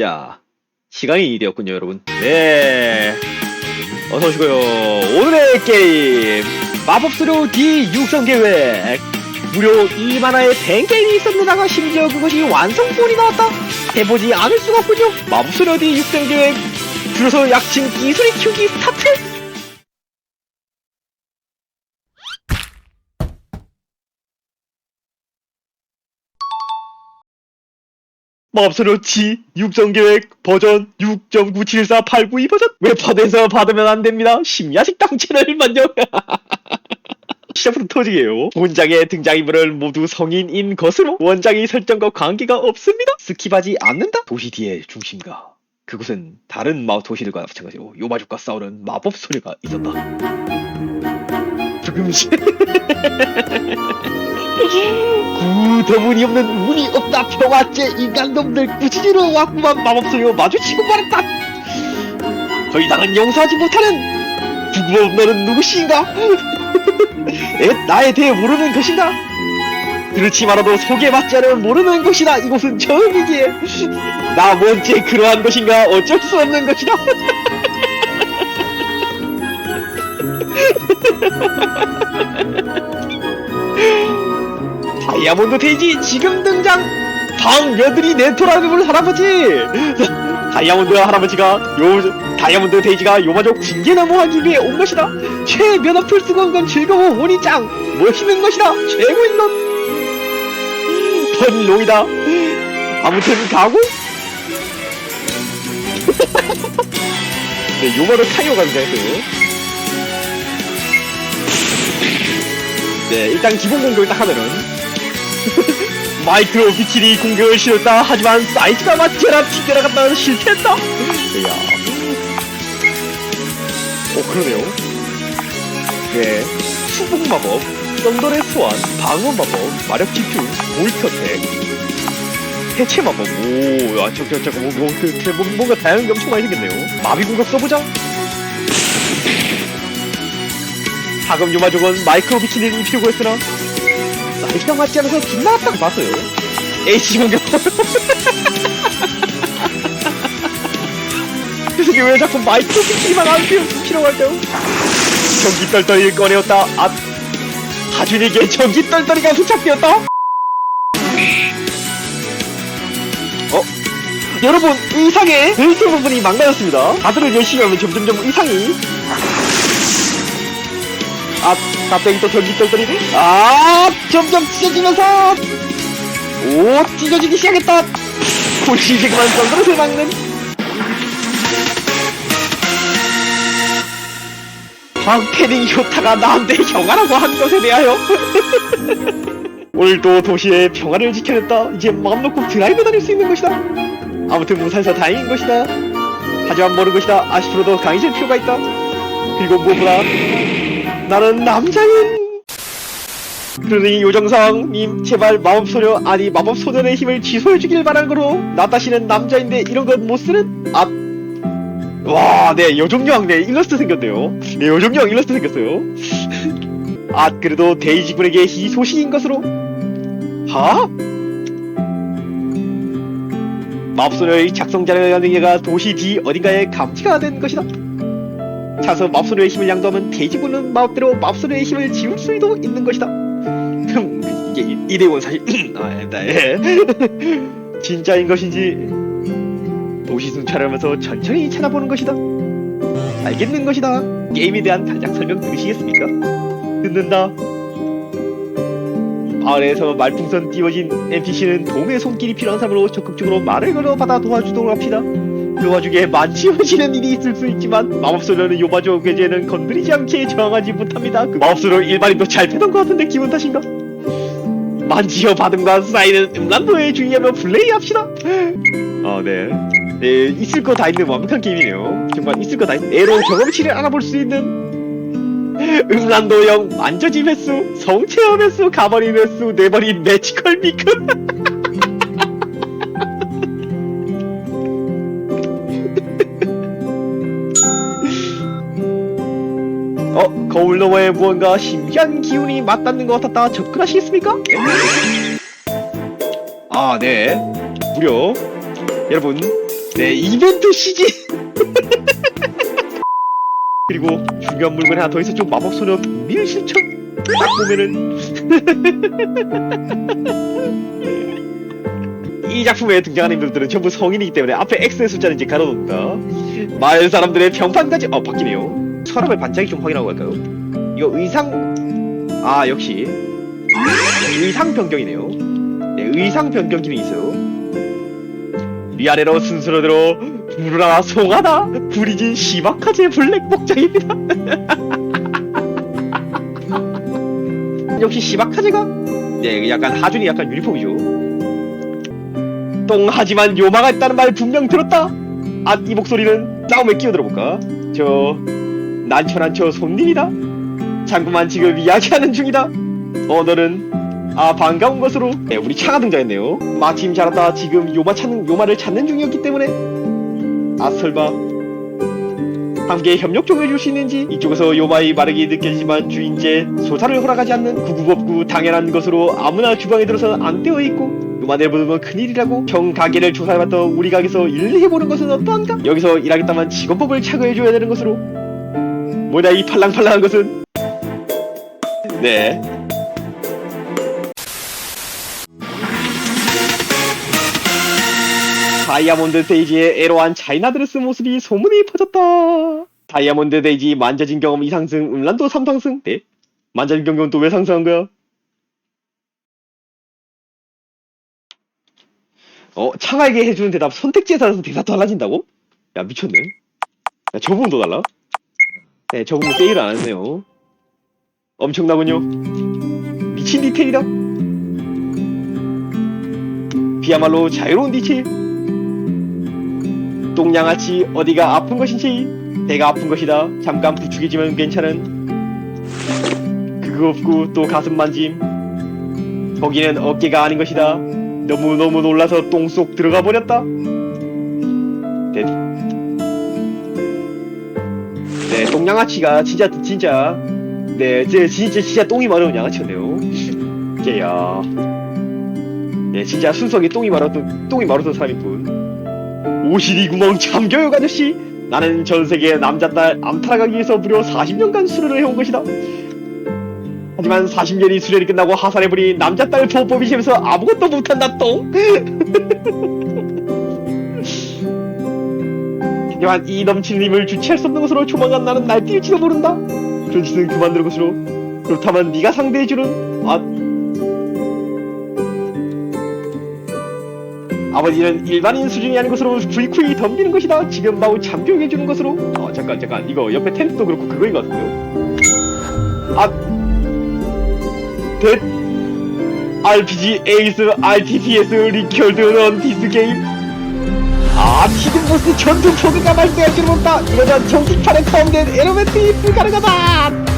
자, 시간이 되었군요, 여러분. 네. 어서 오시고요. 오늘의 게임 마법수료 D 육성 계획. 무려 2만화의 뱅게임이 있었는다가 심지어 그것이 완성본이 나왔다. 해보지 않을 수가 없군요. 마법수료 D 육성 계획. 줄여서 약칭 기술의 키우기 스타트. 마법소료 치 육성계획 버전 6.974892 버전. 웹하드에서 받으면 안 됩니다? 심야식 당체를 만져 시작부터 터지게요. 본작의 등장인물을 모두 성인인 것으로 원작의 설정과 관계가 없습니다. 스킵하지 않는다? 도시 뒤의 중심가. 그곳은 다른 마법 도시들과 마찬가지로 요마족과 싸우는 마법 소녀가 있었다. 조금씩 구더문이 없는 운이 없다 평화째 인간놈들 꾸짖으러 왔구만 마법소녀 마주치고 말았다 더 이상은 용서하지 못하는 부끄러운 너는 누구신가? 에? 나에 대해 모르는 것인가? 그렇지 말아도 소개받지 않으면 모르는 것이다 이곳은 처음이기에 나 뭔지 그러한 것인가 어쩔 수 없는 것이다 다이아몬드 돼지 지금 등장! 방 며느리 네토라는 할아버지! 다이아몬드 할아버지가 요 다이아몬드 돼지가 요마족 징계나무 하기 위해 온 것이다! 최면허 필수건 건 즐거워 원이 짱! 멋있는 것이다 최고인 것 번롱이다! 아무튼 가고! 네 요마족 타이어가 등장했어요 네 일단 기본 공격을 딱 하면은 마이크로 비키니 공격을 실었다. 하지만 사이즈가 맞지 않아 튕겨나갔다 실패했다. 이야. 오 그러네요. 네 수복 마법 썬더의 소환 방어 마법 마력 집중 보이터텍 해체 마법. 오야 저저 저거 뭐, 뭐, 그, 그, 뭐, 뭔가 다양한 게 엄청 많이 생겼네요. 마비 공격 써보자. 하금 유마족은 마이크로 비키니를 입히려고 했으나 사이즈가 맞지 않아서 빗나갔다고 봤어요. H 공격 그래서 왜 자꾸 마이크로 비키니만 안 필요, 필요고 할까요? 전기 떨떨이를 꺼내었다. 아 하준에게 전기 떨떨이가 부착되었다. 어? 여러분 이상의 데이트 부분이 망가졌습니다. 다들 열심히 하면 점점점 이상이 아, 갑자기 또 전기 떨더니 아, 점점 찢어지면서 오, 찢어지기 시작했다. 굴시지그만 정도로 막는 황패닝 효타가 나한테 형아라고 한 것에 대하여 오늘도 도시의 평화를 지켜냈다. 이제 마음 놓고 드라이브 다닐 수 있는 것이다. 아무튼 무사해서 다행인 것이다. 하지만 모르는 것이다. 아쉽더라도 강해질 필요가 있다. 그리고 무엇보다 나는 남자인. 그러니 요정상님 제발 마법소녀 아니 마법소년의 힘을 취소해주길 바란 거로 나 다시는 남자인데 이런 건 못쓰는 아 와네 여정령 네 일러스트 생겼네요. 네 여정령 일러스트 생겼어요. 아 그래도 데이지 군에게 희소식인 것으로. 하? 마법소녀의 작성자라는 얘가 도시 뒤 어딘가에 감지가 된 것이다 차서 맙소녀의 힘을 양도하면 돼지군은 마법대로 맙소녀의 힘을 지울 수도 있는 것이다. 흠, 이게 이대원 사실 아, 네. 진짜인 것인지 도시 순찰하면서 천천히 찾아보는 것이다. 알겠는 것이다. 게임에 대한 단장 설명 들으시겠습니까? 듣는다. 마을에서 말풍선 띄워진 NPC는 도움의 손길이 필요한 사람으로 적극적으로 말을 걸어 받아 도와주도록 합시다. 그 와중에 만지어지는 일이 있을 수 있지만 마법소녀는 요마조 궤제는 건드리지 않게 저항하지 못합니다. 그 마법소녀 일반인도 잘 패던 것 같은데 기분 탓인가? 만지어 받음과 쌓이는 음란도에 주의하며 플레이합시다. 아 네. 네 있을 거 다 있는 완벽한 게임이네요. 정말 있을 거 다 있는 애로 경험치를 알아볼 수 있는 음란도형 만져짐 횟수, 성체험 횟수, 가버린 횟수, 내버린 매지컬 미크. 거울 너머에 무언가 신기한 기운이 맞닿는 것 같았다. 접근하시겠습니까? 아, 네. 무려 여러분 네 이벤트 시즌 그리고 중요한 물건이 하나 더 있었죠 마법소녀 비밀 실천 딱 보면은 이 작품에 등장하는 인물들은 전부 성인이기 때문에 앞에 X의 숫자는 이제 가려놓는다 마을 사람들의 평판까지 어 바뀌네요 서랍의 반짝이 좀 확인하고 갈까요? 이거 의상? 아 역시. 의상 변경이네요. 네 의상 변경 기능이 있어요. 위아래로 순서대로 부르라 송하다. 구리진 시바카제 블랙 복장입니다. 역시 시바카제가? 네 약간 하준이 약간 유니폼이죠. 똥 하지만 요마가 있다는 말 분명 들었다. 아 이 목소리는 다음에 끼워 들어볼까? 저 난처난 저 손님이다. 장구만 지금 이야기하는 중이다. 어 너는 아 반가운 것으로. 네 우리 차가 등장했네요. 마침 잘한다. 지금 요마 찾는 요마를 찾는 중이었기 때문에. 아 설마. 함께 협력 좀 해줄 수 있는지? 이쪽에서 요마의 마력이 느껴지지만 주인제 소사를 허락하지 않는 구구법구 당연한 것으로 아무나 주방에 들어서는 안 되어 있고 요마 내보내면 큰일이라고 형 가게를 조사해봤던 우리 가게에서 일을 해보는 것은 어떠한가? 여기서 일하겠다면 직원법을 착오해줘야 되는 것으로 뭐냐 이 팔랑팔랑한 것은 네 다이아몬드 데이지의 에로한 차이나 드레스 모습이 소문이 퍼졌다. 다이아몬드 데이지 만져진 경험 2상승, 음란도 3상승. 네? 만져진 경험은 또 왜 상승한 거야? 어, 창아에게 해주는 대답 선택지에 따라서 대사 달라진다고? 야, 미쳤네. 야, 저 부분도 달라? 네, 저 부분 세일을 안 했네요. 엄청나군요. 미친 디테일이다. 그야말로 자유로운 디테일. 똥양아치 어디가 아픈 것인지 배가 아픈 것이다 잠깐 부축해지면 괜찮은 그거 없고 또 가슴 만짐 거기는 어깨가 아닌 것이다 너무너무 놀라서 똥 속 들어가 버렸다 네, 네 똥양아치가 진짜 진짜. 네 제, 진짜 진짜 똥이 마려운 양아치였네요. 이제야. 네 진짜 순수하게 똥이 마르던 똥이 마르던 사람일 뿐 오시리 구멍 참교육 아저씨. 나는 전 세계 남자 딸 암탈하기 위해서 무려 40년간 수련을 해온 것이다. 하지만 40년이 수련이 끝나고 하산해버린 남자 딸 보호법이 심해서 아무것도 못한다 똥 하지만 이 힘을 주체할 수 없는 것으로 조만간 나는 날뛸지도 모른다 그런 짓은 그만두는 것으로 그렇다면 네가 상대해주는 아 아버지는 일반인 수준이 아닌 것으로 부이쿠이 덤비는 것이다. 지금 마우 참교육해주는 것으로. 어 잠깐 잠깐 이거 옆에 텐트도 그렇고 그거인 것 같고요. 아, 대 RPG 에이스 RTTS 리큐얼드 런 디스 게임. 아 지금 보스 전투 포그가 발생할 줄 모른다. 이러다 정식판에 포함된 에러멘트 불가능하다.